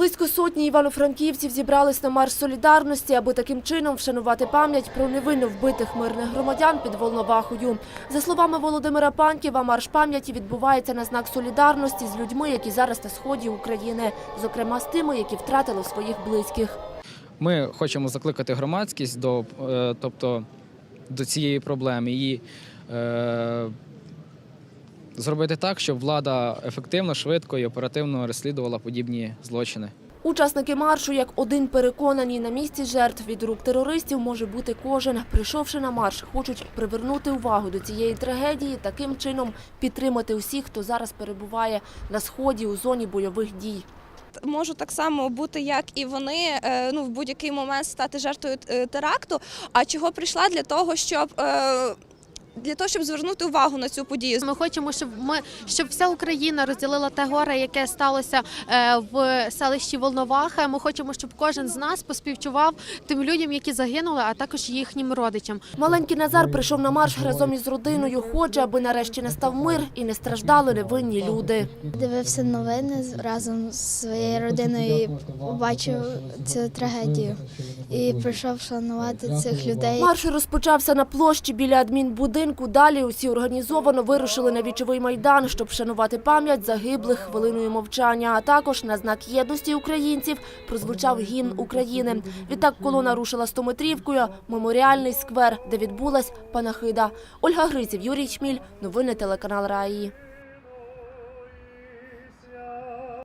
Близько сотні івано-франківців зібрались на марш солідарності, аби таким чином вшанувати пам'ять про невинно вбитих мирних громадян під Волновахою. За словами Володимира Панківа, марш пам'яті відбувається на знак солідарності з людьми, які зараз на сході України, зокрема з тими, які втратили своїх близьких. Ми хочемо закликати громадськість до, е, тобто, до цієї проблеми і е, зробити так, щоб влада ефективно, швидко і оперативно розслідувала подібні злочини. Учасники маршу, як один переконані, на місці жертв від рук терористів може бути кожен. Прийшовши на марш, хочуть привернути увагу до цієї трагедії, таким чином підтримати усіх, хто зараз перебуває на сході у зоні бойових дій. можу так само бути, як і вони, е, ну в будь-який момент стати жертвою е, теракту. А чого прийшла для того, щоб е, для того, щоб звернути увагу на цю подію. Ми хочемо, щоб ми щоб вся Україна розділила те горе, яке сталося е, в селищі Волноваха. Ми хочемо, щоб кожен з нас поспівчував тим людям, які загинули, а також їхнім родичам. Маленький Назар прийшов на марш разом із родиною. Хоче, аби нарешті настав мир і не страждали невинні люди. Дивився новини разом з своєю родиною і побачив цю трагедію. І прийшов шанувати цих людей. Марш розпочався на площі біля адмінбудинку. Далі усі організовано вирушили на вічовий майдан, щоб вшанувати пам'ять загиблих хвилиною мовчання. А також на знак єдності українців прозвучав гімн України. Відтак колона рушила стометрівкою меморіальний сквер, де відбулась панахида. Ольга Гриців, Юрій Чміль. Новини телеканал Раї.